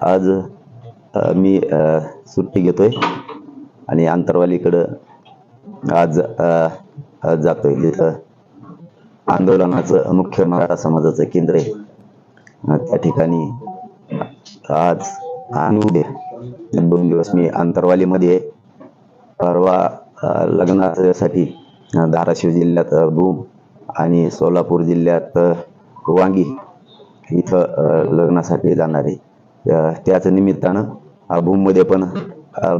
आज मी सुट्टी घेतोय आणि आंतरवालीकडं आज जातोय. जिथं आंदोलनाचं मुख्य मराठा समाजाचं केंद्र आहे. त्या ठिकाणी आज आणि उद्या दोन दिवस मी आंतरवालीमध्ये परवा लग्नासाठी धाराशिव जिल्ह्यात भूम आणि सोलापूर जिल्ह्यात वांगी इथं लग्नासाठी जाणार आहे. त्याच निमित्तानं भूममध्ये पण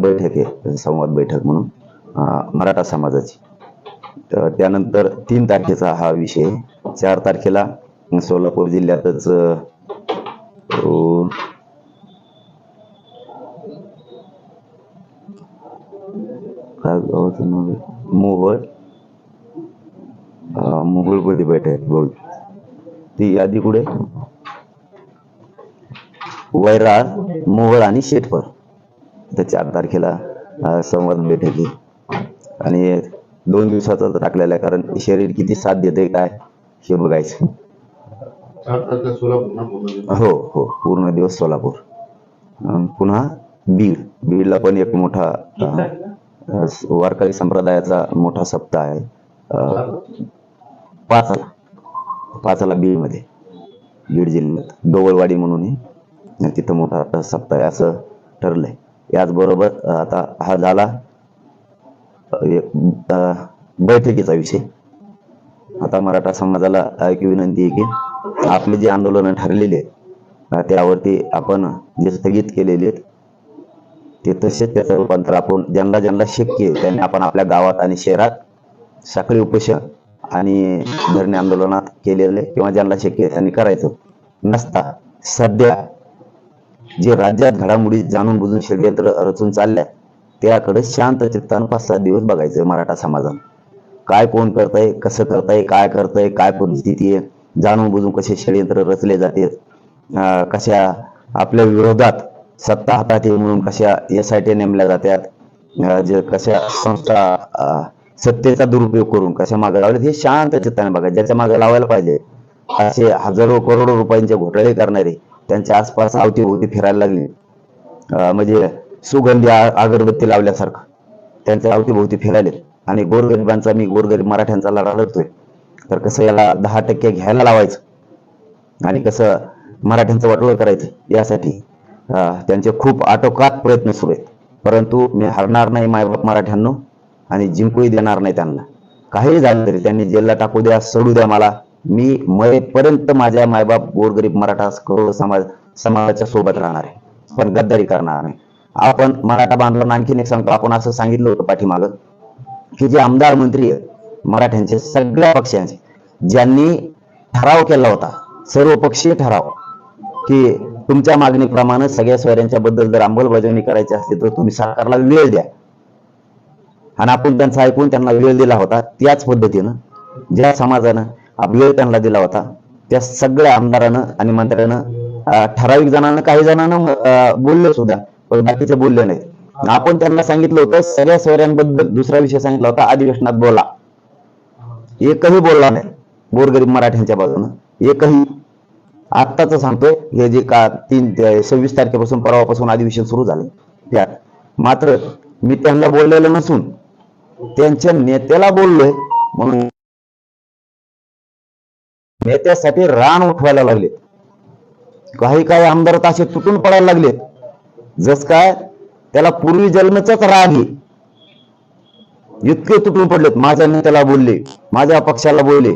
बैठक आहे संवाद बैठक म्हणून मराठा समाजाची. तर त्यानंतर तीन तारखेचा हा विषय चार तारखेला सोलापूर जिल्ह्यातच अ, काय मोहोळ. मोहोळमध्ये बैठक बोल. ती यादी कुठे? वैराळ मोहोळ आणि शेटपर तर चार तारखेला संवाद आहे आणि दोन दिवसाचा टाकलेला आहे कारण शरीर किती साथ देते काय हे बघायचं. हो हो पूर्ण दिवस सोलापूर. पुन्हा बीड. बीडला पण एक मोठा वारकरी संप्रदायाचा मोठा सप्ताह आहे. पाचला पाचला बीडमध्ये. बीड जिल्ह्यात. गवळवाडी म्हणून तिथं मोठा सप्ताह आहे असं ठरलंय. याचबरोबर आता हा झाला बैठकीचा विषय. आता मराठा समाजाला एक विनंती आहे की आपले जे आंदोलन ठरलेले आहेत त्यावरती आपण जे स्थगित केलेले आहेत ते तसेच त्याचं रूपांतर आपण ज्यांना ज्यांना शक्य आहे त्यांनी आपण आपल्या गावात आणि शहरात साखळी उपोषण आणि धरणे आंदोलनात केलेले किंवा ज्यांना शक्य आहे त्यांनी करायचं. नसता सध्या जे राज्यात घडामोडी जाणून बुजून षडयंत्र रचून चालल्या त्याकडे शांत चित्तानं पाच सात दिवस बघायचं मराठा समाजानं. काय कोण करताय कसं करताय काय करतंय काय परिस्थिती आहे जाणून बुजून कसे षडयंत्र रचले जाते अं, कशा आपल्या विरोधात सत्ता हातात येईल म्हणून कशा एस आय टी नेमल्या जातात जे कशा संस्था सत्तेचा दुरुपयोग करून कशा मागे लावले हे शांत चित्ताने बघा ज्याच्या मागे लावायला पाहिजे असे हजारो करोडो रुपयांचे घोटाळे करणारे त्यांच्या आसपास अवतीभोवती फिरायला लागले. अं, म्हणजे सुगंधी अगरबत्ती लावल्यासारखं. त्यांच्या अवतीभोवती फिरायले आणि गोरगरिबांचा मी गोरगरीब मराठ्यांचा लढा लढतोय. तर कसं याला दहा टक्के घ्यायला लावायचं. आणि कसं मराठ्यांचं वाटोळ करायचं. यासाठी त्यांचे खूप आटोकात प्रयत्न सुरू आहेत. परंतु मी हरणार नाही मायबाप मराठ्यांनो. आणि जिंकूही देणार नाही त्यांना. काही झालं तरी त्यांनी जेलला टाकू द्या सोडू द्या मला. मी मरेपर्यंत माझ्या मायबाप गोरगरीब मराठा करोड समाज समाजाच्या सोबत राहणार आहे. पण गद्दारी करणार नाही. आपण मराठा बांधवांना आणखीन एक सांगतो. आपण असं सांगितलं होतं पाठीमागं की जे आमदार मंत्री आहेत मराठ्यांचे सगळ्या पक्षांचे ज्यांनी ठराव केला होता सर्वपक्षीय ठराव की तुमच्या मागणीप्रमाणे सगळ्या सोयऱ्यांच्या बद्दल जर अंमलबजावणी करायची असते तर तुम्ही सरकारला वेळ द्या. आणि आपण त्यांचा ऐकून त्यांना वेळ दिला होता त्याच पद्धतीनं ज्या समाजानं वेळ त्यांना दिला होता. त्या सगळ्या आमदारानं आणि मंत्र्यानं ठराविक जणांना काही जणांना बोलले सुद्धा पण बाकीचे बोलले नाहीत. आपण त्यांना सांगितलं होतं सगळ्या सोयऱ्यांबद्दल दुसरा विषय सांगितला होता अधिवेशनात बोला. एकही बोलला नाही गोरगरीब मराठ्यांच्या बाजूनं. एकही. आत्ताच सांगतोय हे जे का तीन सव्वीस तारखेपासून परवापासून अधिवेशन सुरू झाले त्यात मात्र मी त्यांना बोललेलं नसून त्यांच्या नेत्याला बोललोय म्हणून नेत्यासाठी रान उठवायला लागले काही काही आमदार तसे असे तुटून पडायला लागले जस काय त्याला पूर्वी जन्मच राग इतके तुटून पडलेत. माझ्या नेत्याला बोलले माझ्या पक्षाला बोलले.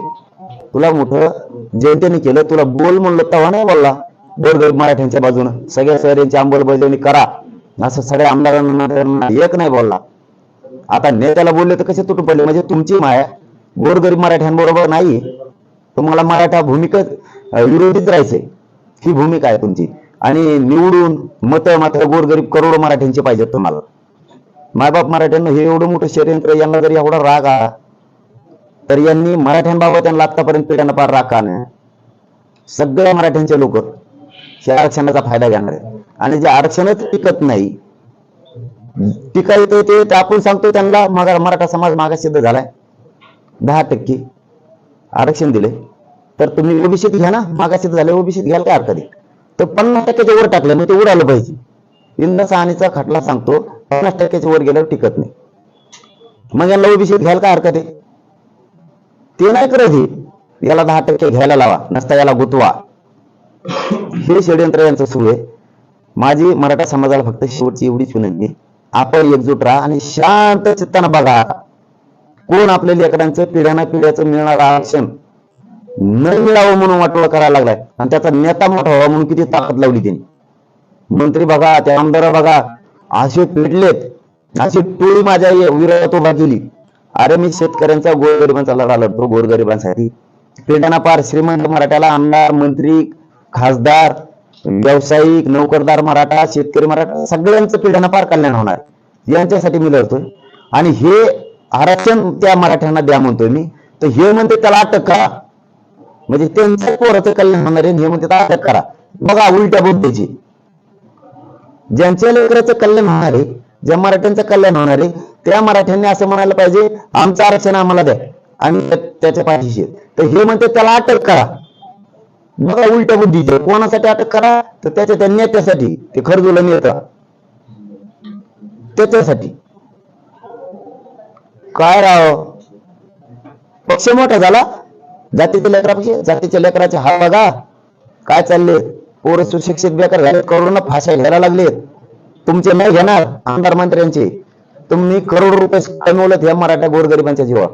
तुला मोठं जनतेने केलं तुला बोल म्हणलं तेव्हा नाही बोलला. गोरगरीब मराठ्यांच्या बाजूनं. सगळ्या शहरांची अंमलबजावणी करा. असं सगळ्या आमदारांना एक नाही बोलला. आता नेत्याला बोलले तर कसे तुटून पडले? म्हणजे तुमची माया. गोरगरीब मराठ्यांबरोबर नाही तुम्हाला मराठा भूमिका अं, विरोधीत राहायचंय. ही भूमिका आहे तुमची. आणि निवडून मत मात्र गोरगरीब करोडो मराठ्यांचे पाहिजेत तुम्हाला. मायबाप मराठ्यांना हे एवढं मोठं षडयंत्र यांना जर एवढा राग आला तर यांनी मराठ्यांबाबत त्यांना आतापर्यंत पिढ्यांना फार राग का सगळ्या मराठ्यांचे लोक या आरक्षणाचा फायदा घेणार आणि जे आरक्षणच टिकत नाही टिकायचं येते ते आपण सांगतो त्यांना मराठा समाज मागासिद्ध झालाय. दहा टक्के. आरक्षण दिले तर तुम्ही ओबीसीत घ्या ना. मागासिद्ध झाले ओबीसीत घ्याल काय हरकत तर पन्नास टक्क्याच्या वर टाकलं मग ते उडालं पाहिजे. इंधन सहानीचा खटला सांगतो पन्नास टक्क्याच्या वर गेल्यावर टिकत नाही. मग यांना ओबीसीत घ्यायला काय हरकत आहे? ते नाही करत हे. याला दहा टक्के घ्यायला लावा नसता याला गुतवा. हे षडयंत्र यांचं सुरू आहे. माझी मराठा समाजाला फक्त शेवटची एवढीच विनंती आपण एकजूट राहा आणि शांत चित्तानं बघा. कोण आपल्या लेकरांचं पिढ्याना पिढ्याचं मिळणार आरक्षण? न मिळावं म्हणून वाटोळा करायला लागलाय. आणि त्याचा नेता मोठा व्हावा म्हणून किती ताकद लावली त्यांनी मंत्री बघा त्या आमदार बघा असे पेटलेत अशी टोळी माझ्या विरोधात उभा केली. अरे मी शेतकऱ्यांचा गोरगरिबांचा लढा लढतो गोरगरिबांसाठी. पेटाना पार श्रीमंत मराठ्याला आमदार मंत्री खासदार व्यावसायिक नोकरदार मराठा शेतकरी मराठा सगळ्यांचं पिढ्याना पार कल्याण होणार. यांच्यासाठी मी लढतोय. आणि हे आरक्षण त्या मराठ्यांना द्या म्हणतोय मी. तर हे म्हणते त्याला अटक करा. म्हणजे त्यांच्या पोराचं कल्याण होणार आहे हे म्हणते त्याला अटक करा. बघा उलट्या बुद्धीची ज्यांच्या लेकराचं कल्याण होणार आहे ज्या मराठ्यांचं कल्याण होणार आहे त्या मराठ्यांनी असं म्हणायला पाहिजे आमचं आरक्षण आम्हाला द्या. आम्ही त्याच्या पाठीशी. तर हे म्हणते त्याला अटक करा. बघा उलट्या बुद्धीचे. कोणासाठी अटक करा? तर त्याच्या त्या नेत्यासाठी. ते खरजुला नेता. त्याच्यासाठी. काय राव? पक्ष मोठा झाला. जातीच्या लेकरापेक्षा जातीच्या लेकराचे हा बघा. काय चालले पोर सुशिक्षित बेकार झाले करोडोना फाशा घ्यायला लागलेत. तुमचे नाही घेणार आमदार मंत्र्यांचे. तुम्ही करोड रुपये कमवलत या मराठा गोरगरिबांच्या जीवा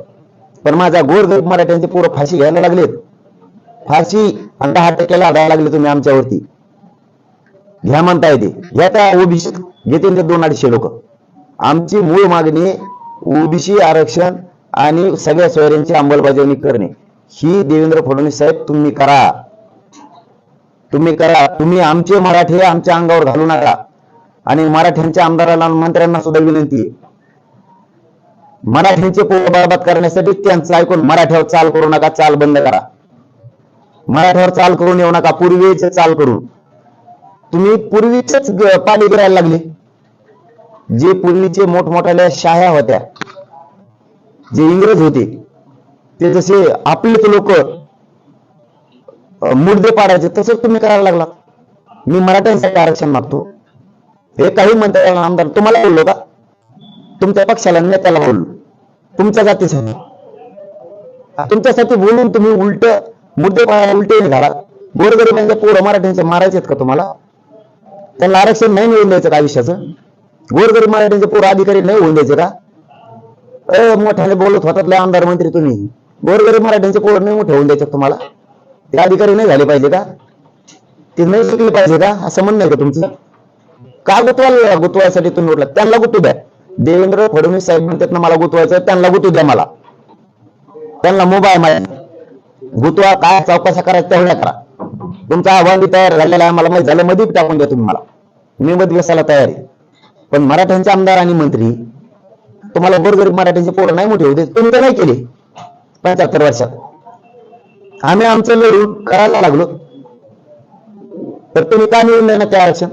पण माझ्या गोरगरीब मराठ्यांचे पोरं फाशी घ्यायला लागलेत. फाशी आणि दहा टक्क्याला आढळायला लागले तुम्ही आमच्यावरती. घ्या म्हणता येते घ्या त्या ओबीसी घेतील ते दोन अडीचशे लोक. आमची मूळ मागणी ओबीसी आरक्षण आणि सगळ्या सोयऱ्यांची अंमलबजावणी करणे. ही देवेंद्र फडणवीस साहेब तुम्ही करा. तुम्ही करा. तुम्ही आमचे मराठी आमच्या अंगावर घालू नका. आणि मराठ्यांच्या आमदाराला मंत्र्यांना सुद्धा विनंती आहे. मराठ्यांचे पोळ बरबाद करण्यासाठी त्यांचं ऐकून मराठ्यावर चाल करू नका चाल बंद करा. मराठ्यावर चाल करून येऊ नका पूर्वीचे चाल करून. तुम्ही पूर्वीचेच पाणी गिरायला लागले. जे पूर्वीचे मोठमोठ्या शाह्या होत्या जे इंग्रज होते ते जसे आपलेच लोक मुडदे पाडायचे तसंच तुम्ही करायला लागला मी मराठ्यांसाठी आरक्षण मागतो. हे काही म्हणतात आमदार तुम्हाला बोललो का? तुमच्या पक्षाला नेत्याला बोललो. तुमच्या जातीसाठी. तुमच्यासाठी बोलून तुम्ही उलट मुद्दे पाहायला उलटे घाला गोरगरिबांच्या पोरं मराठ्यांचे मारायचेत का तुम्हाला? त्यांना आरक्षण नाही मिळून द्यायचं का आयुष्याचं? गोरगरीब मराठ्यांचे पोरं अधिकारी नाही होऊन द्यायचे का? अ मोठ्याने बोलत होतात लय आमदार मंत्री तुम्ही. गोरगरीब मराठ्यांचे पोरं नाही मोठे होऊन द्यायचे तुम्हाला? ते अधिकारी नाही झाले पाहिजे का? ते नाही शिकले पाहिजे का? असं म्हणणं आहे का तुमचं? का गुतवायला गुतवायसाठी तुम्ही उठला त्यांना गुतू द्या. देवेंद्र फडणवीस साहेब म्हणतात ना मला गुतवायचं त्यांना गुतू द्या मला. त्यांना मोबाईल माझ्या गुतवा काय चौकशा करायच्या तेवढ्या करा. तुमचा आव्हान तयार झालेला आहे. मला माहीत झालं मध्ये टाकून द्या तुम्ही मला. मी मध्ये बसायला तयार आहे. पण मराठ्यांचे आमदार आणि मंत्री तुम्हाला गोरगरीब मराठ्यांचे पोरं नाही मोठे होते तुम्ही तर नाही केले पंच्याहत्तर वर्षात. आम्ही आमचं लढून करायला लागलो. तर तुम्ही का मिळून देणार ते आरक्षण?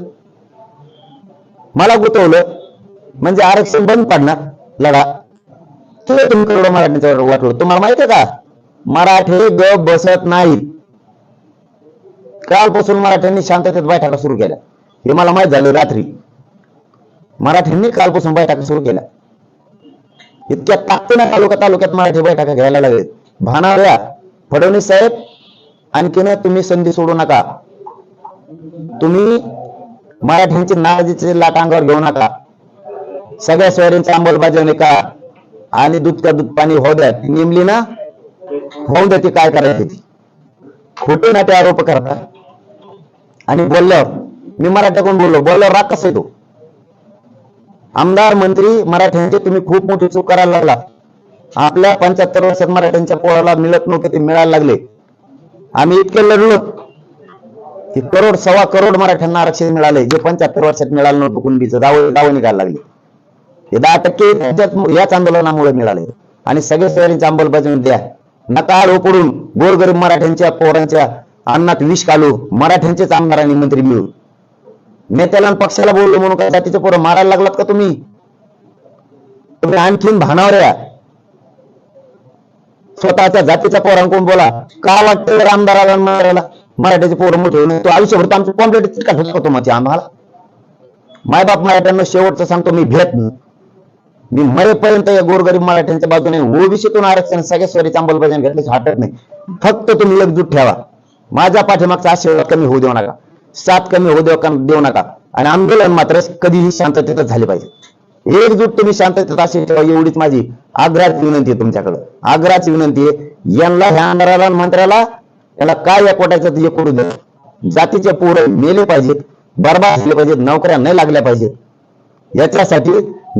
मला गुतवलं म्हणजे आरक्षण बंद पडणार लढा. तुला तुम्ही करोडो मराठ्यांचा वाटलं तुम्हाला माहिती आहे का? मराठे ग बसत नाहीत. कालपासून मराठ्यांनी शांततेत बैठका सुरू केल्या. हे मला माहीत झालं रात्री. मराठ्यांनी कालपासून बैठका सुरू केल्या. इतक्या ताकदीनं तालुका तालुक्यात मराठी बैठका घ्यायला लागले. भानाऱ्या फडणवीस साहेब आणखीन तुम्ही संधी सोडू नका. तुम्ही मराठ्यांची नाराजीचे लाट अंगावर घेऊ नका. सगळ्या सोयऱ्यांची अंमलबजावणी का आणि दूध का दूध पाणी होऊ द्या. नेमली ना होऊन द्या ती काय करायची ती. खोटे ना ते आरोप करता आणि बोलल्यावर मी मराठ्याकडून बोललो बोलल्यावर राग कसा येतो? आमदार मंत्री मराठ्यांचे तुम्ही खूप मोठी चूक करायला लागला. आपल्या पंच्याहत्तर वर्षात मराठ्यांच्या पोराला मिळत नव्हते ते मिळायला लागले. आम्ही इतके लढलो. की करोड सव्वा करोड मराठ्यांना आरक्षण मिळाले जे पंच्याहत्तर वर्षात मिळालं नव्हतं कुणबीचं. दाव दाव निघायला लागले. हे दहा टक्के याच आंदोलनामुळे मिळाले. आणि सगळे सोयरींची अंमलबजावणी द्या. नकाळ ओपडून गोरगरीब मराठ्यांच्या पोरांच्या अन्नात विष घालू. मराठ्यांचेच आमदार आणि मंत्री मिळून. नेत्याला पक्षाला बोललो म्हणून काय जातीचे पोरं मारायला लागलात का तुम्ही? तुम्ही आणखीन भानावर या. स्वतःच्या जातीच्या पोरांकडून बोला. का वाटतं रामदाराला मारायला मराठ्याचे पोरं मोठे तो आयुष्यभर तर आमचं कॉम्प्लेट होत होतो मग आम्हाला. मायबाप मराठ्यांना शेवटचं सांगतो मी भेट नाही. मी मरेपर्यंत या गोरगरीब मराठ्यांच्या बाजूने ओबीसीतून आरक्षण सगळ्या स्वरीची अंमलबजावणी घेतल्याची हटत नाही. फक्त तुम्ही एकजूट ठेवा. माझ्या पाठीमागचा आशीर्वाद कमी होऊ देऊ नका. साथ कमी होऊ देऊ देऊ नका. आणि आंदोलन मात्र कधीही शांततेतच झाले पाहिजे. एकजूट तुम्ही शांततेत अशी ठेवा एवढीच माझी आग्रहाची विनंती आहे तुमच्याकडे. आग्रहाची विनंती आहे यांना ह्या आमदाराला मंत्र्याला याला काय या कोटायचं ते करू द्या. जातीचे पोरं मेले पाहिजेत बरबाद झाले पाहिजेत नोकऱ्या नाही लागल्या पाहिजेत. याच्यासाठी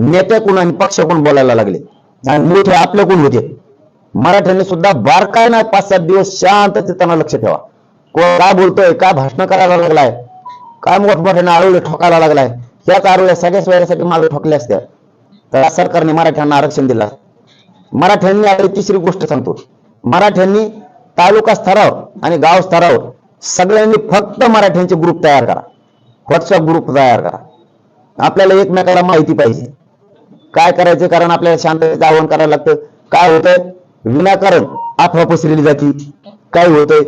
नेते कोण आणि पक्ष कोण बोलायला लागले? आणि मोठे आपले कोण होते? मराठ्यांनी सुद्धा बारकाईनं पाच सात दिवस शांत लक्ष ठेवा. कोण काय बोलतोय काय भाषण करायला लागलाय काय मोठमोठ्याने आरोग्य ठोकायला लागलाय त्याच आरोग्य सगळ्याच वेळेसाठी मागे ठोकले असत्या. तर सरकारने मराठ्यांना आरक्षण दिलं. मराठ्यांनी आता तिसरी गोष्ट सांगतो. मराठ्यांनी तालुका स्तरावर आणि गाव स्तरावर सगळ्यांनी फक्त मराठ्यांचे ग्रुप तयार करा. व्हॉट्सअप ग्रुप तयार करा. आपल्याला एकमेकाला माहिती पाहिजे. काय करायचं कारण आपल्याला शांततेचं आवाहन करायला लागतं. काय होतंय? विनाकारण अफवा पसरली जाती काय होतंय?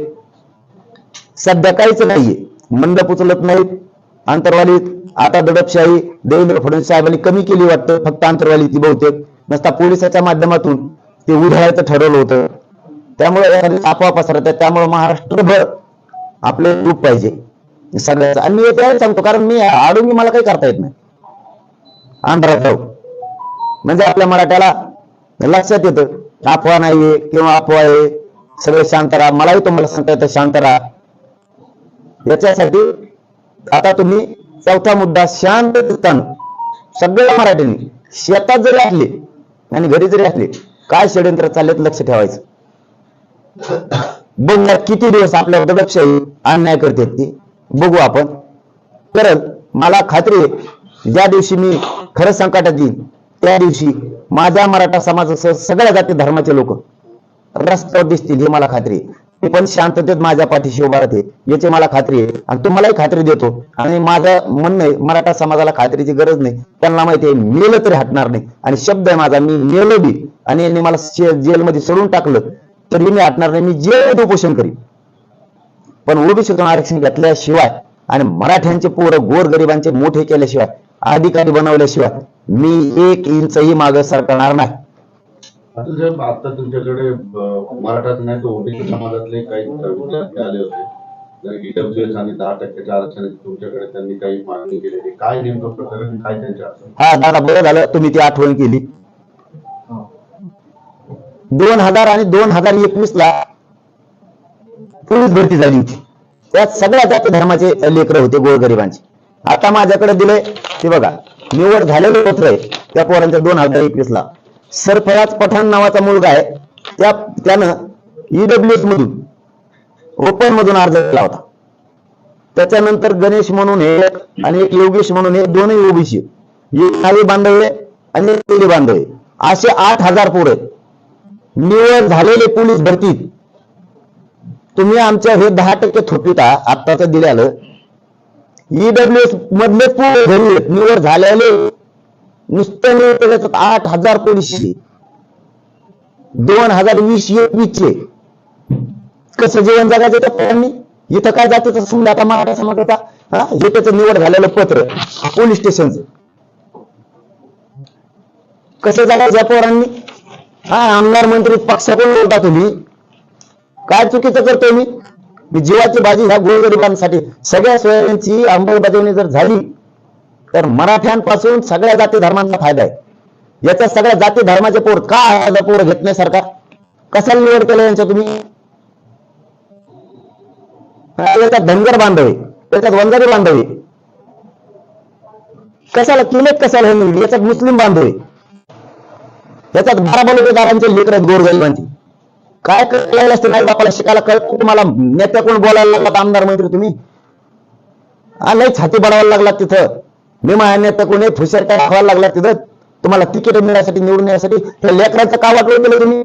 सध्या काहीच नाहीये. मंडप उचलत नाहीत. आंतरवालीत आता दडपशाही देवेंद्र फडणवीस साहेबांनी कमी केली वाटतं. फक्त आंतरवाली ती बहुतेक. नसता पोलिसाच्या माध्यमातून ते उधळायचं ठरवलं होतं. त्यामुळे आपोआप पसरत त्यामुळे महाराष्ट्रभर आपले रूप पाहिजे. सगळ्याचं. आणि मी त्यावेळी सांगतो कारण मी आडून मला काही करता येत नाही. आंध्रा राहू म्हणजे आपल्या मराठ्याला लक्षात येतं. अफवा नाहीये किंवा अफवा आहे. सगळे शांत राहा. मलाही तुम्हाला सांगता येतं शांत राहा. याच्यासाठी आता तुम्ही चौथा मुद्दा शांत चित्तानं. सगळ्या मराठ्यांनी शेतात जरी असले आणि घरी जरी असले काय षडयंत्र चाललेत लक्ष ठेवायचं. बघणार किती दिवस आपल्या दडपशाही अन्याय करते ते. बघू आपण. कारण मला खात्री आहे ज्या दिवशी मी खरं संकटात येईल त्या दिवशी माझ्या मराठा समाजासह सगळ्या जाती धर्माचे लोक रस्त्यावर दिसतील हे मला खात्री आहे. ते पण शांततेत माझ्या पाठीशी उभा राहते. याची मला खात्री आहे. आणि तुम्हालाही खात्री देतो. आणि माझं म्हणणं आहे मराठा समाजाला खात्रीची गरज नाही. त्यांना माहिती आहे मेलं तरी हटणार नाही. आणि शब्द आहे माझा मी मेलो बी. आणि यांनी मला जेलमध्ये सोडून टाकलं. तरी मी हटणार नाही मी जेल उपोषण करीन. पण ओबीसीतून आरक्षण घेतल्याशिवाय आणि मराठ्यांचे पोरं गोरगरिबांचे मोठे केल्याशिवाय अधिकारी बनवल्याशिवाय मी एक इंचही मागे सरकणार नाही. साहेब आता तुमच्याकडे मराठाच नाही तर ओबीसी समाजातले काही विद्यार्थी आले होते. ईडब्ल्यूएस आणि दहा टक्क्याच्या आरक्षणाची तुमच्याकडे त्यांनी काही मागणी केलेली. काय नेमकं प्रकरण काय त्यांच्या अडचणी? हा दादा बरं झालं तुम्ही ती आठवण केली. दोन हजार आणि दोन हजार एकवीस ला पोलीस भरती झाली होती. त्यात सगळ्या जाती धर्माचे लेकर होते गोरगरिबांचे. आता माझ्याकडे दिले ते बघा निवड झालेलं पत्र आहे त्या पोरांच्या दोन हजार एकवीस ला सरफराज पठाण नावाचा मुलगा आहे. त्या त्यानं ईडब्ल्यूएस मधून ओपन मधून अर्ज केला होता. त्याच्यानंतर गणेश म्हणून एक आणि एक योगेश म्हणून हे दोनही ओबीसी एक नाली आहे आणि एक तेली बांधवे असे आठ हजार पोरं आहेत. निवड झालेले पोलीस भरतीत तुम्ही आमच्या हे दहा टक्के थोपिता आत्ताच दिल्यालं ईडब्ल्यूएस मधले पोरं घरी निवड झालेले नुसतं त्याच्यात आठ हजार पोलीस दोन हजार वीस एकवीस चे कसं जेवण जगायचं त्या पोरांनी? इथं काय जातीचं समजा आता मराठा समाजाचा हा हे त्याचं निवड झालेलं पत्र पोलीस स्टेशनचं. कसं जगायचं या पोरांनी? हा आमदार मंत्री पक्षाकडून बोलता तुम्ही. काय चुकीचं करतोय मी? जीवाची बाजी ह्या गोरगरिबांसाठी सगळ्या सोयांची अंमलबजावणी जर झाली तर मराठ्यांपासून सगळ्या जाती धर्मांना फायदा आहे. याच्या सगळ्या जाती धर्माचे पोर का पोर घेत नाही सरकार? कशाला निवड केलं यांच्या तुम्ही? हा, याच्यात धनगर बांधवे त्याच्यात वंजारी बांधव. कशाला किलेत कशाला हे याच्यात मुस्लिम बांधव. आहे याच्यात बारा बलुकेदारांचे लेकर आहेत गोरगरिबांची. काय करायला असते? नाही बापाला शिकायला कळत? तुम्हाला नेत्या कोण बोलायला लागला? आमदार मंत्री तुम्ही? हा छाती बडवायला लागला तिथं. मी माझ्या कोणी फुशर काय दाखवायला लागला तिथं? तुम्हाला तिकीट मिळण्यासाठी निवडून येण्यासाठी हे लेकरांचं का वाटलं केलं तुम्ही?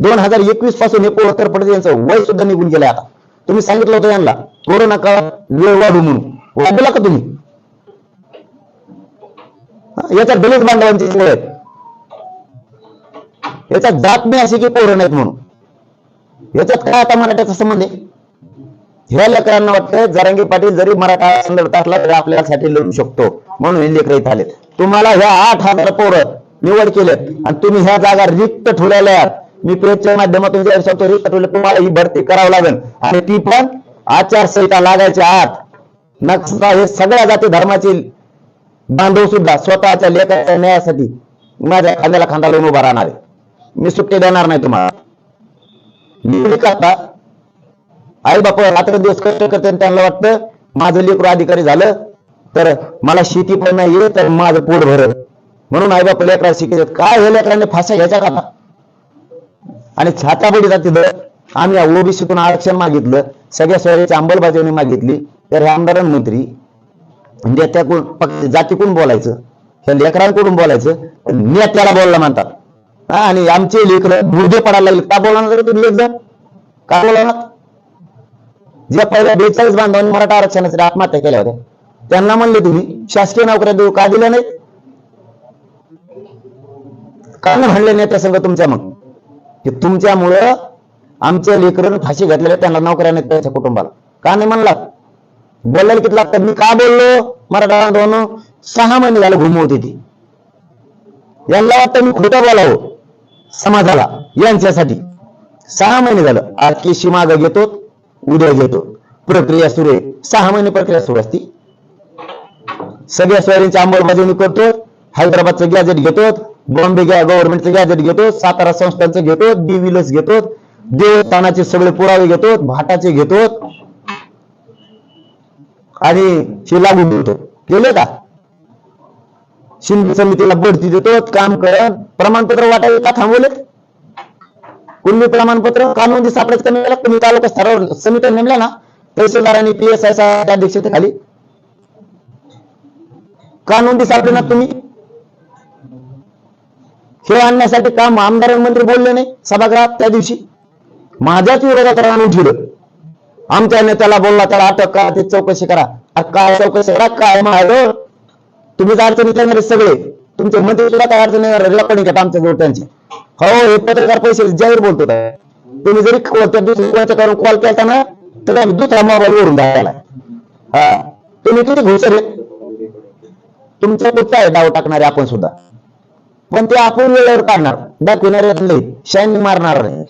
दोन हजार एकवीसपासून एकोणहत्तर पोहत्तर यांचं वय सुद्धा निघून गेलं आता. तुम्ही सांगितलं होतं यांना कोरोना काळात वेळ वाढू म्हणून. वाढला का तुम्ही? याच्यात दलित बांधवांची वेळ आहेत. याच्यात जात नाही अशी की कोरोना आहेत म्हणून. याच्यात काय आता मराठ्याचा संबंध आहे? ह्या लेकरांना वाटतं जरांगी पाटील जरी मराठा संदर्भात असला तरी आपल्यासाठी लढू शकतो. म्हणून हे लेकर इथे आले तुम्हाला ह्या आठ हजार पोरं निवड केले आणि तुम्ही ह्या जागा रिक्त ठेवलेल्या आहेत. मी प्रेसच्या माध्यमातून जे सांगतो रिक्त ठेवले तुम्हाला ही भरती करावं लागेल. आणि ती पण आचारसंहिता लागायच्या आत. नक्षता हे सगळ्या जाती धर्माची बांधव सुद्धा स्वतःच्या लेखाच्या न्यायासाठी माझ्या खांद्याला खांदा लावून उभा राहणार आहे मी सुट्टी देणार नाही तुम्हाला. मी करता आई बाप रात्र दिवस कष्ट करते त्यांना वाटतं माझं लेकरू अधिकारी झालं तर मला शेती पण नाही तर माझं पोट भरत म्हणून आई बाप लेकरा शिकत काय हे लेकरांनी फासा घ्यायचा का? आता? आणि छाताबडी तिथं आम्ही ओबीसीतून आरक्षण मागितलं सगळ्या सोयरीची अंमलबजावणी मागितली तर हे आमदार मंत्री म्हणजे नेत्याकडून पक्ष जातीकडून बोलायचं ह्या लेकरांकडून बोलायचं नेत्याला बोलला म्हणतात. आणि आमचे लेकर बुर्धे पडायला लागले. का बोलणार तुम्ही एक जण का बोलणार? जे पहिल्या बेचाळीस बांधवांनी मराठा आरक्षणासाठी आत्महत्या केल्या होत्या त्यांना म्हणले तुम्ही शासकीय नोकऱ्या देऊ का दिल्या नाही का नाही म्हणले नेत्या संघ तुमच्या मग. की तुमच्यामुळं आमच्या लेकरून फाशी घातलेल्या त्यांना नोकऱ्या नाही त्याच्या कुटुंबाला. का नाही म्हणला बोलायला किती लागतात? मी का बोललो? मराठा बांधवांनो सहा महिने झाले घुमवते ती. यांना वाटतं मी खोटं बोलावं. समाजाला यांच्यासाठी. सहा महिने झालं. आज केशी मागं घेतो उद्या घेतो. प्रक्रिया सुरू आहे. सहा महिने प्रक्रिया सुरू असती. सगळ्या सोयरींची अंमलबजावणी करतो. हैदराबादचं गॅजेट घेतो. बॉम्बे गव्हर्नमेंटचं गॅजेट घेतो. सातारा संस्थांचं घेतो. डी विलस घेतो. देवस्थानाचे सगळे पुरावे घेतो. भाटाचे घेतो. आणि हे लागू देतो केलं का? शिंदे समितीला बढती देतो. काम करण प्रमाणपत्र वाटायला का थांबवलेत? कुणबी प्रमाणपत्र कानून सापडायचं कमी केलं तुम्ही तालुका स्तरावर समित्या नेमल्या ना तहसीलदारांनी पी एस आय अध्यक्षतेखाली. कानून सापडे ना तुम्ही? हे आणण्यासाठी काम आमदार मंत्री बोलले नाही सभागृहात त्या दिवशी. माझ्याच विरोधात आणून ठेवलं आमच्या नेत्याला बोलला त्याला अटक करा ते चौकशी करा. काय चौकशी करा काय महाराज तुम्हीच अडचणीत येणारे सगळे तुमचे मंत्री सुद्धा काय अडचण येणार? रेकॉर्डिंग घेतात आमच्या जवळ हो हे पत्रकार पैसे जाहीर बोलतो तुम्ही जरी दुसऱ्या करून कॉल केला ना तर आम्ही दुसरा मोबाईल वरून द्यायला हा. तुम्ही किती घुसर तुमच्या कुठचा आहे डाव टाकणारे आपण सुद्धा. पण ते आपण वेळेवर काढणार. दाखविणार नाही शाईन मारणार नाही.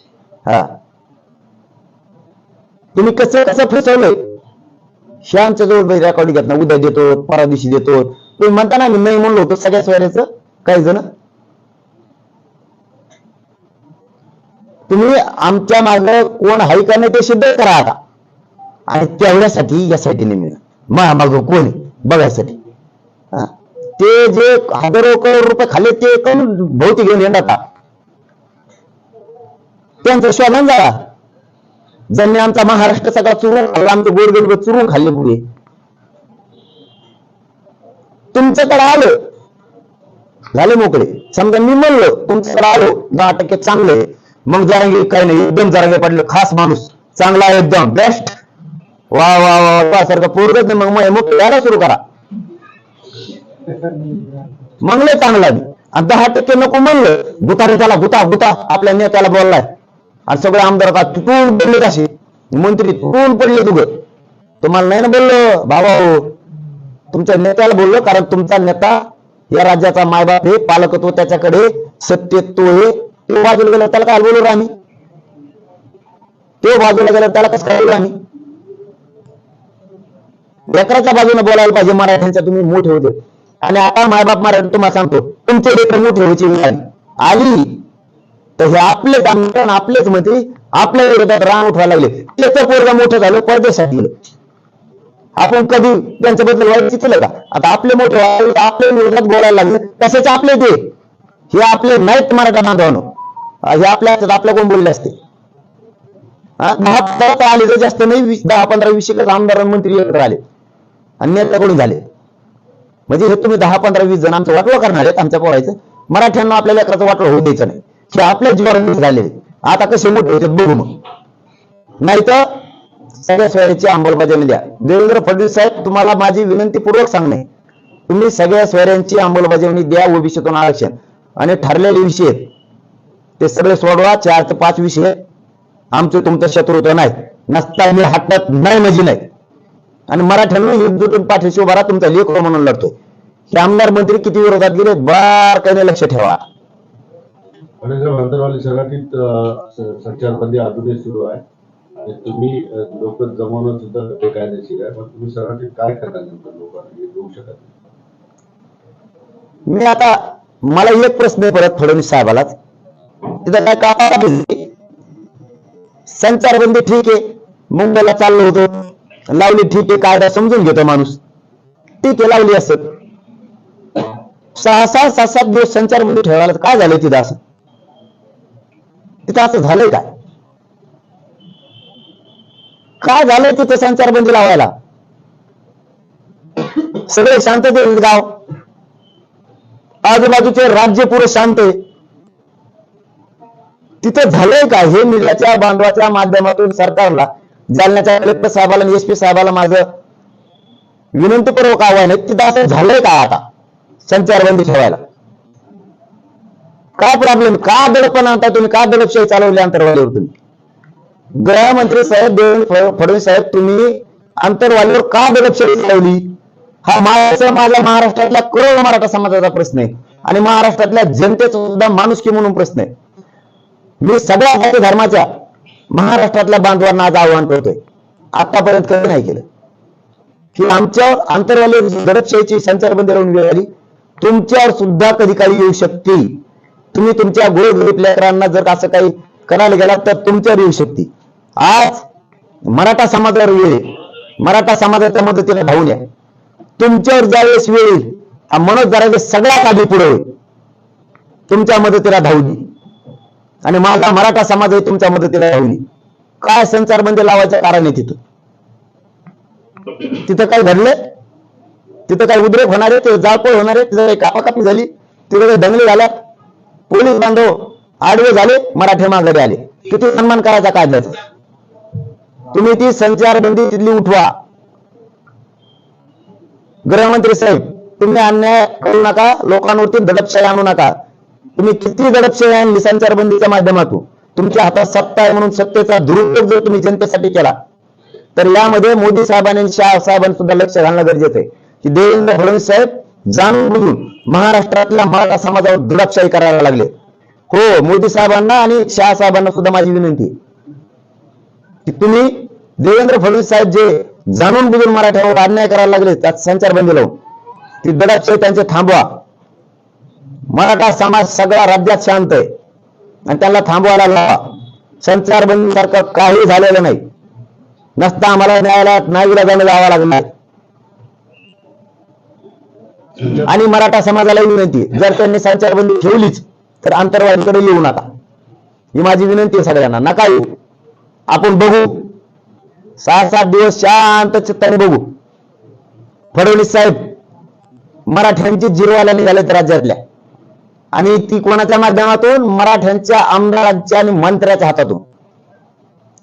हा. तुम्ही कसं कसं फसवलंय? हे आमच्या जवळ रेकॉर्डिंग घेत ना उद्या देतो परा दिवशी देतो. तुम्ही म्हणता ना मी नाही म्हणलो होतो सगळ्या सोयऱ्याचं काही जण. तुम्ही आमच्या माग कोण आहे का नाही ते सिद्ध करा आता. आणि तेवढ्यासाठी यासाठी नेमलं महामाग कोण बघायसाठी. ते जे हजारो करोड रुपये खाल्ले ते कोण भोवती घेऊन येणार त्यांचं शोधन झाला. ज्यांनी आमचा महाराष्ट्र सगळा चुरून खाल्ला आमचे गोडगड चुरून खाल्ले पुढे. तुमच्याकडे आलं. झाले मोकळे. समजा मी म्हणलो तुमच्याकडे आलो. दहा टक्के चांगले. मग जरांगे काही नाही एकदम जरांगे पाटील खास माणूस चांगला आहे एकदम बेस्ट वा वा वा वा सारखं नाही मग मग यायला सुरू करा. मग चांगला आणि दहा टक्के नको म्हणलं भुतारे त्याला गुता गुता आपल्या नेत्याला बोललाय. आणि सगळे आमदार का तुटून पडले असे मंत्री तुटून पडले तुग तुम्हाला नाही ना बोललो भावा हो. तुमच्या नेत्याला बोललो कारण तुमचा नेता या राज्याचा मायबाप हे पालकत्व त्याच्याकडे सत्यत्व हे तो बाजूला गेला त्याला काय बोलू आम्ही तो बाजूला गेला त्याला कसं काय आम्ही लेकराच्या बाजूने बोलायला पाहिजे मराठ्यांचा तुम्ही मोठे होते आणि आता मायबाप मराठी तुम्हाला सांगतो तुमचे लेकर मोठे व्हायची वेळ आली तर हे आपलेच आमदार आणि आपलेच मंत्री आपल्या विरोधात रान उठवायला लागले. त्याचं पोरगा मोठं झालं परदेशात गेलं. आपण कधी त्यांच्याबद्दल वाईट चितलं का? आता आपले मोठे आपल्या विरोधात बोलायला लागले. तसेच आपले ते हे आपले नाहीत मराठा बांधवानं. हे आपल्या ह्याच्यात आपल्या कोण बोलले असते? दहा आले तर जास्त नाही दहा पंधरा वीस एकच आमदार मंत्री एकत्र आले. आणि नेत्याकडून झाले. म्हणजे हे तुम्ही दहा पंधरा वीस जण आमचं वाटलं करणार आहेत आमच्या पोरायचं. मराठ्यांना आपल्या लेकराचं वाटलं होऊ द्यायचं नाही. हे आपल्या जीवावर झाले. आता कसे मोठे होते बघू मग. नाही तर सगळ्या सोयऱ्याची अंमलबजावणी द्या. देवेंद्र फडणवीस साहेब तुम्हाला माझी विनंतीपूर्वक सांगणे. तुम्ही सगळ्या सोयऱ्यांची अंमलबजावणी द्या ओबीसीतून आरक्षण. आणि ठरलेले विषय आहेत. ते सगळे सोडवा चार ते पाच विषय. आमचं तुमचं शत्रुत्व नाही नसता मी हातात नाही म्हणजे नाही. आणि मराठ्यांना हिंदूतून पाठीशी उभा राहा, तुमचा लेख म्हणून लढतोय हे आमदार मंत्री किती विरोधात गेले बारकाईने लक्ष ठेवा. संचारबंदी अजूनही सुरू आहे. आणि तुम्ही लोक जमवणं सुद्धा बेकायदेशीर आहे. पण तुम्ही काय करणार लोकांना? शकत मी आता मला एक प्रश्न परत फडणवीस साहेबालाच. तिथं काय कापा संचारबंदी ठीक आहे मुंबईला चाललो होतो लावली ठीक आहे कायदा समजून घेतो माणूस ठीक आहे लावली असत सहा सहा सात सात दिवस संचारबंदी ठेवायला काय झालंय तिथं असं तिथं असं झालंय काय काय झालंय तिथं संचारबंदी लावायला सगळे शांततेत गाव आजूबाजूचे राज्य पुरे शांत आहे तिथं झालंय का? हे मीडियाच्या बांधवाच्या माध्यमातून सरकारला जालन्याच्या कलेक्टर साहेबाला आणि एस पी साहेबाला माझं विनंतीपूर्वक आव्हान आहे. तिथं असं झालंय का आता संचारबंदी ठेवायला? काय प्रॉब्लेम का दडपण आणता तुम्ही? का दडपशाही चालवली अंतरवालीवर तुम्ही? गृहमंत्री साहेब देवेंद्र फडणवीस साहेब तुम्ही अंतरवालीवर का दडपशाही चालवली? हा माझा माझ्या महाराष्ट्रातल्या करोड मराठा समाजाचा प्रश्न आहे. आणि महाराष्ट्रातल्या जनतेचा सुद्धा माणुसकी म्हणून प्रश्न आहे. मी सगळ्या हिंदू धर्माच्या महाराष्ट्रातल्या बांधवांना आज आव्हान करतोय. आतापर्यंत कधी नाही केलं. की आमच्या आंतरवाली दडपशाहीची संचारबंदी राहून वेळ आली तुमच्यावर सुद्धा कधी काळी येऊ शकते तुम्ही तुमच्या गोरगरीब लेकरांना जर असं काही करायला गेलात तर तुमच्यावर येऊ शकते आज मराठा समाजावर वेळ आहे. मराठा समाजाच्या मदतीने धावून या तुमच्यावर ज्यावेळेस वेळ येईल मनोज जरांगे सगळ्यात आधी पुढे तुमच्या मदतीला धावली आणि माझा मराठा समाजही तुमच्या मदतीला होईल काय संचारबंदी लावायचं कारण आहे तिथं? तिथं काय घडलं? तिथं काय उद्रेक होणार आहे? तिथं जाळपोळ होणार आहे? तिथं काही कापाकापी झाली? तिथं काही दंगली झाल्या? पोलीस बांधव आडवे झाले? मराठे माघारी आले. किती सन्मान करायचा काढल्याचा तुम्ही ती संचारबंदी तिथली उठवा. गृहमंत्री साहेब तुम्ही अन्याय करू नका. लोकांवरती दडपशाही आणू नका. तुम्ही किती दडपशाही आणली संचारबंदीच्या माध्यमातून तुमच्या हातात सत्ता आहे म्हणून सत्तेचा दुरुपयोग जर तुम्ही जनतेसाठी केला तर यामध्ये मोदी साहेबांनी शाह साहेबांनी सुद्धा लक्ष घालणं गरजेचं आहे. की देवेंद्र फडणवीस साहेब जाणून बुजून महाराष्ट्रातल्या मराठा समाजावर दडपशाही करायला लागले. हो मोदी साहेबांना आणि शाह साहेबांना सुद्धा माझी विनंती की तुम्ही देवेंद्र फडणवीस साहेब जे जाणून बुजून मराठ्यावर अन्याय करायला लागले त्यात संचारबंदी लावून ती दडपशाही त्यांचे थांबवा. मराठा समाज सगळा राज्यात शांत आहे. आणि त्यांना थांबवायला लावा. संचारबंदी सारखं काही झालेलं नाही. नसता आम्हाला न्यायालयात नावीला जाणं जावं लागणार. आणि मराठा समाजाला विनंती जर त्यांनी संचारबंदी ठेवलीच तर आंतरवादीकडे येऊ नका. ही माझी विनंती आहे सगळ्यांना. नका येऊ. आपण बघू. सहा सात दिवस शांत चित्ताने बघू. फडणवीस साहेब मराठ्यांची जिरवायला निघालेत राज्यातल्या. आणि ती कोणाच्या माध्यमातून? मराठ्यांच्या आमदारांच्या आणि मंत्र्याच्या हातातून.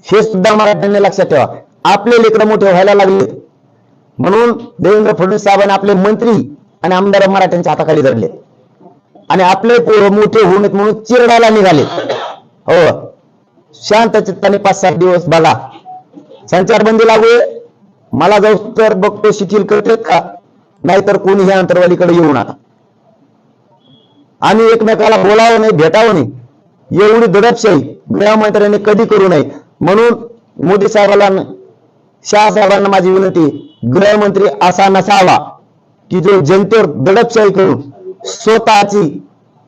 हे सुद्धा मराठ्यांनी लक्षात ठेवा. आपले लेकरं मोठे व्हायला लागले. म्हणून देवेंद्र फडणवीस साहेबांनी आपले मंत्री आणि आमदार मराठ्यांच्या हाताखाली धरले. आणि आपले पोरं मोठे होऊ नयेत म्हणून चिरडायला निघाले. हो. शांत चित्ताने पाच सात दिवस बघा संचारबंदी लागू मला जाऊ तर बघतो शिथिल करते का? नाहीतर कोणी ह्या अंतरवालीकडे येऊ नका. आणि एकमेकाला बोलावं नाही भेटावं नाही. एवढी दडपशाही गृहमंत्र्यांनी कधी करू नये. म्हणून मोदी साहेबांना शाह साहेबांना माझी विनंती गृहमंत्री असा नसावा की जो जनतेवर दडपशाही करून स्वतःची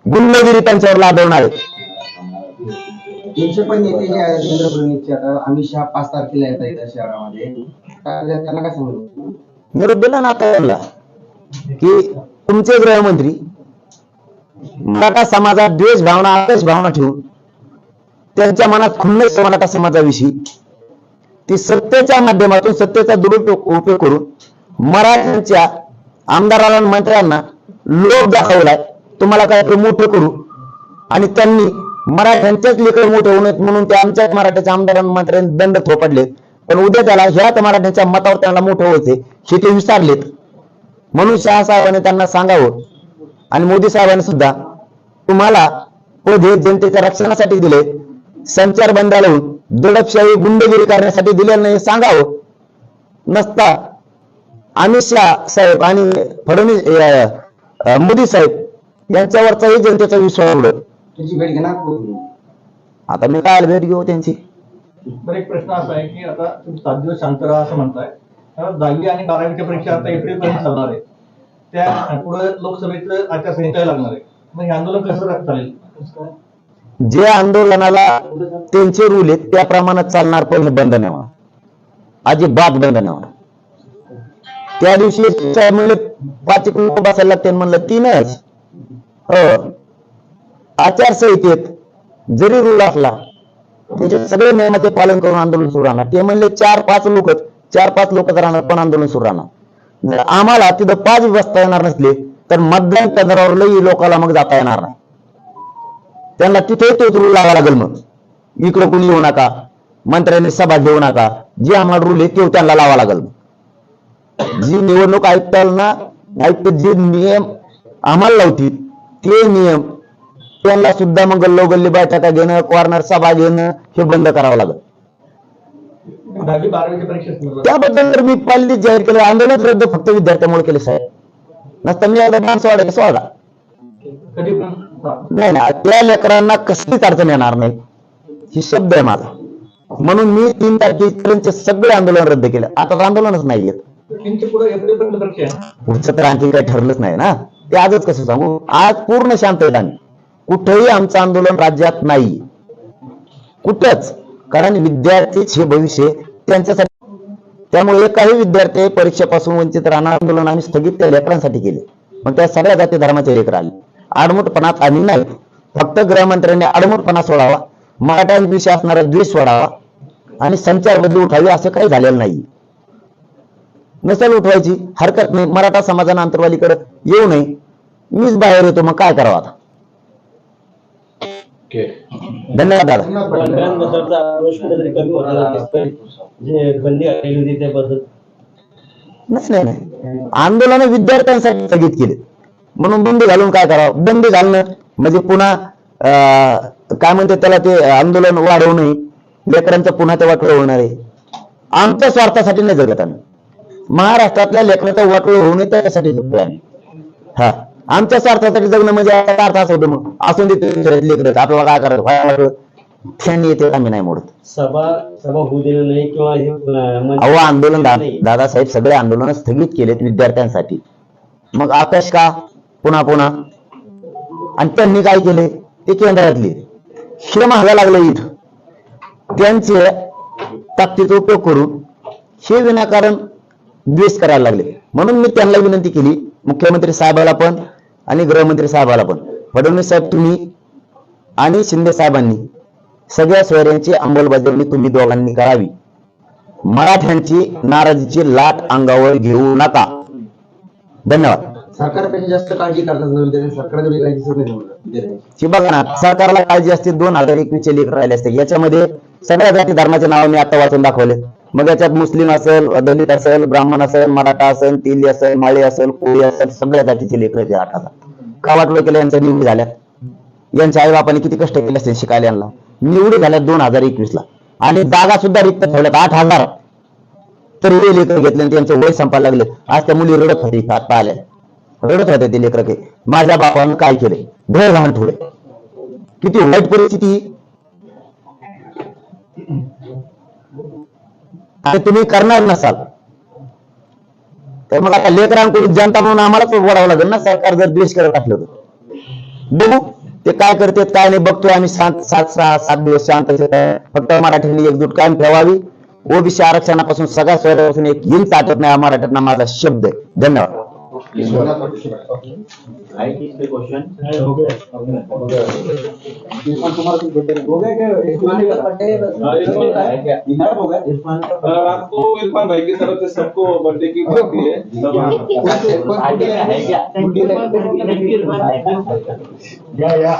गुंडगिरी त्यांच्यावर लादवणार. आहे तुमचे पण नेते जे आहेत देवेंद्र फडणवीसचे आता अमित शहा पाच तारखेला येत आहेत त्या शहरामध्ये त्यांना काय सांगू? निरोप दिला ना आता की तुमचे गृहमंत्री मराठा समाजात द्वेष भावना आकाश भावना ठेवून त्यांच्या मनात खुन्नस मराठा समाजाविषयी ती सत्तेच्या माध्यमातून सत्तेचा दुरुपयोग उपयोग करून मराठ्यांच्या आमदारांना मंत्र्यांना लोक दाखवलाय. तुम्हाला काय मोठं करू? आणि त्यांनी मराठ्यांच्याच लेकर मोठे होऊ नयेत म्हणून ते आमच्याच मराठ्याच्या आमदारांना मंत्र्यांनी दंड थोपडले पण उद्या त्याला ह्याच मराठ्यांच्या मतावर त्यांना मोठं व्हायचे हे ते विचारलेत म्हणून शहासाहेबांनी त्यांना सांगावं आणि मोदी साहेबांनी सुद्धा तुम्हाला हे जनतेच्या रक्षणासाठी दिले संचार बंद लावून दडपशाही गुंडगिरी करण्यासाठी दिलेलं नाही सांगावं. नसता अमित शहा साहेब आणि फडणवीस मोदी साहेब यांच्यावरचाही जनतेचा विश्वास उडत. भेट घेणार? आता मी काय भेट घेऊ त्यांची? एक प्रश्न असा आहे की आता तुम्ही सात दिवस शांत राहा असं म्हणताय. तर दहावी आणि बारावीच्या परीक्षा आता एप्रिल पर्यंत चालणार आहे. त्या पुढे लोकसभेचं आचारसंहिता लागणार आहे. मग हे आंदोलन कसं चालेल? जे आंदोलनाला त्यांचे रूल आहेत त्या प्रमाणात चालणार पण बंद न्यावा अजिबात बंद नाही त्या दिवशी साहेब म्हणले पाच एक लोक बसायला लागते म्हणलं तीनच. हो. आचारसंहितेत जरी रूल असला त्याचे सगळे नियमाचे पालन करून आंदोलन सुरू राहणार. ते म्हणले चार पाच लोक चार पाच लोक राहणार पण आंदोलन सुरू राहणार. जर आम्हाला तिथं पाच बसता येणार नसले तर मतदान केंद्रावर लोकांना मग जाता येणार नाही. त्यांना तिथे तो रूल लावा लागेल मग. इकडं कोणी येऊ नका मंत्र्यांनी सभा घेऊ नका जे आम्हाला रूल आहे ते त्यांना लावा लागेल. जी निवडणूक आयुक्तांना आयुक्त जे नियम आम्हाला लावतील ते नियम त्यांना सुद्धा मग गल्लोगल्ली बैठका घेणं कॉर्नर सभा घेणं हे बंद करावं लागेल. दहावी बारावीच्या परीक्षा त्याबद्दल तर मी पहिल्यांदाच जाहीर केलं आंदोलन रद्द फक्त विद्यार्थ्यामुळे केले साहेब. नसतं मी आता डान्स वाढायला सोडा. नाही ना त्या लेकरांना कसलीच अडचण येणार नाही. ही शब्द आहे माझा. म्हणून मी तीन तारखेपर्यंत सगळे आंदोलन रद्द केलं. आता तर आंदोलनच नाही येत पुढचं तर आणखी काही ठरलंच नाही ना. ते आजच कसं सांगू? आज पूर्ण शांत आहेत आम्ही. कुठेही आमचं आंदोलन राज्यात नाही. कुठंच. कारण विद्यार्थीच हे भविष्य त्यांच्यासाठी. त्यामुळे काही विद्यार्थी परीक्षेपासून वंचित राहणार आंदोलन आम्ही स्थगित त्या लेकरांसाठी केले. पण त्या सगळ्या जाती धर्माचे लेकर आले. आडमुटपणात आम्ही नाही. फक्त गृहमंत्र्यांनी आडमुटपणा सोडावा मराठ्यांविषयी असणारा द्वेष सोडावा आणि संचारबंदी उठावी असं काही झालेलं नाही. नसेल उठवायची हरकत नाही. मराठा समाजानं अंतरवालीकडे येऊ नये. मीच बाहेर येतो मग काय करावं आता धन्यवाद दादा बंधांबद्दलचा आक्रोश कुठेतरी कमी होताना दिसतोय जे बंदी आलेली होती धन्यवाद. नच नाही आंदोलन विद्यार्थ्यांसाठी स्थगित केले. म्हणून बंदी घालून काय करावं? बंदी घालणं. म्हणजे पुन्हा अं, काय म्हणते त्याला ते आंदोलन वाढवणं लेकरांचं पुन्हा ते वाटोळ होणार आहे. आमच्या स्वार्थासाठी नाही जगत आम्ही. महाराष्ट्रातल्या लेकरांचं वाटोळ होऊ नये त्याच्यासाठी जगतोय आम्ही. हा. आमच्या स्वार्थासाठी जगणं म्हणजे अर्थ असं होतं मग. असून देते लेकर. आपल्याला काय करायचं. फॅन येते आम्ही नाही मोडत. सभा सभा होऊ दिलं नाही किंवा मंच- अहो आंदोलन. दादासाहेब सगळे आंदोलन स्थगित केलेत विद्यार्थ्यांसाठी. मग आकाश का? पुन्हा पुन्हा. आणि त्यांनी काय केले? ते केंद्रातले. हे महागा लागले इथं. त्यांचे ताकदीचा उपयोग करून हे विनाकारण द्वेष करायला लागले. म्हणून मी त्यांना विनंती केली. मुख्यमंत्री साहेबाला पण आणि गृहमंत्री साहेबाला पण. फडणवीस साहेब तुम्ही आणि शिंदे साहेबांनी सगळ्या सोयऱ्यांची अंमलबजावणी तुम्ही दोघांनी करावी. मराठ्यांची नाराजीची लाट अंगावर घेऊ नका. धन्यवाद. सरकारपेक्षा जास्त काळजी करतात सरकारकडे बघा ना सरकारला काळजी असते दोन हजार एकवीस चे लेकर राहिले असते. याच्यामध्ये सगळ्या जाती धर्माचे नाव मी आता वाचून दाखवले. मग याच्यात मुस्लिम असेल दलित असेल ब्राह्मण असेल मराठा असेल तिली असेल माळी असेल कोळी असेल सगळ्या जातीचे लेकर ते आठ हजार का वाटलं केलं यांच्या निवडी झाल्या? यांच्या आई बापाने किती कष्ट केले असतील शिकायला यांना? निवडी झाल्या दोन हजार एकवीस ला. आणि जागा सुद्धा रिक्त ठेवल्यात आठ हजार. तर हे लेकर घेतले आणि त्यांचं वय संपायला लागले. आज त्या मुली रडत होती हात पाहिल्या रडत होते ते लेकर माझ्या बापानं काय केले घर घाण ठेवले किती वाईट परिस्थिती. आणि तुम्ही करणार नसाल. तर मग आता लेकरांकडून जनता म्हणून आम्हालाच ओढावं लागेल ना सरकार जर द्वेष करत असलं तर. बघू ते काय करतात काय नाही बघतोय आम्ही शांत सात सहा सात दिवस शांत फक्त मराठीने एकजूट कायम ठेवावी. ओबीसी आरक्षणापासून सगळ्या सोयऱ्यापासून एक हिंच ताटत नाही मराठ्यांना माझा शब्द आहे. धन्यवाद. आपको इरफान भाई की तरफ़ से सबको बर्थडे की पार्टी है सब या, या.